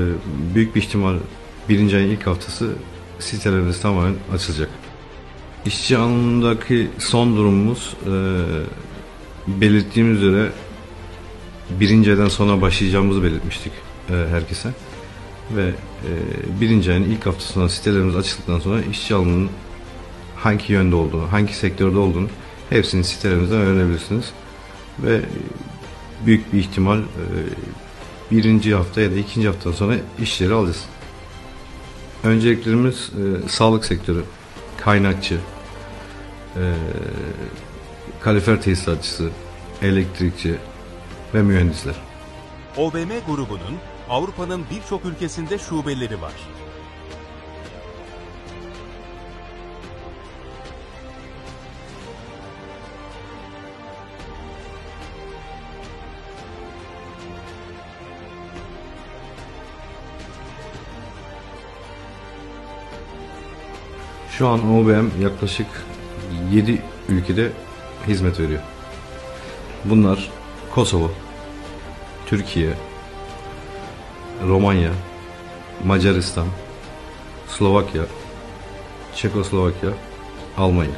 Ee, Büyük bir ihtimal birinci ayın ilk haftası sitelerimiz tamamen açılacak. İşçi alımındaki son durumumuz e, belirttiğimiz üzere birinci aydan sonra başlayacağımızı belirtmiştik e, herkese. Ve e, birinci ayın ilk haftasında sitelerimiz açıldıktan sonra işçi alımının hangi yönde olduğunu, hangi sektörde olduğunu hepsini sitelerimizden öğrenebilirsiniz. Ve büyük bir ihtimal birinci hafta ya da ikinci haftadan sonra işleri alacağız. Önceliklerimiz e, sağlık sektörü, kaynakçı, e, kalifer tesisatçısı, elektrikçi ve mühendisler. OBM grubunun Avrupa'nın birçok ülkesinde şubeleri var. Şu an OBM yaklaşık 7 ülkede hizmet veriyor. Bunlar Kosova, Türkiye, Romanya, Macaristan, Slovakya, Çekoslovakya, Almanya.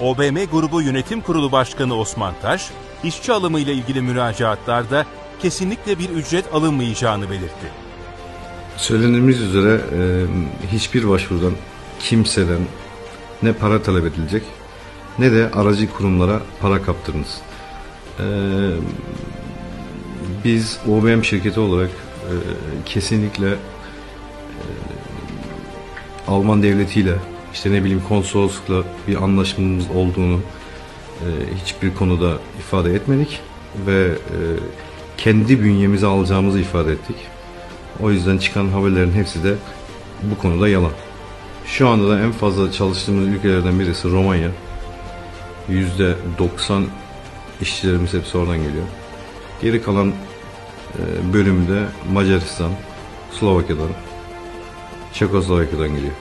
OBM Grubu Yönetim Kurulu Başkanı Osman Taş, işçi alımı ile ilgili müracaatlarda kesinlikle bir ücret alınmayacağını belirtti. Söylendiğimiz üzere e, hiçbir başvurudan kimseden ne para talep edilecek ne de aracı kurumlara para kaptırınız. E, biz OBM şirketi olarak e, kesinlikle e, Alman devletiyle işte ne bileyim konsoloslukla bir anlaşmamız olduğunu e, hiçbir konuda ifade etmedik ve e, kendi bünyemize alacağımızı ifade ettik. O yüzden çıkan haberlerin hepsi de bu konuda yalan. Şu anda da en fazla çalıştığımız ülkelerden birisi Romanya. Yüzde 90 işçilerimiz hepsi oradan geliyor. Geri kalan e, bölümde Macaristan, Slovakya'dan, Çekoslovakya'dan geliyor.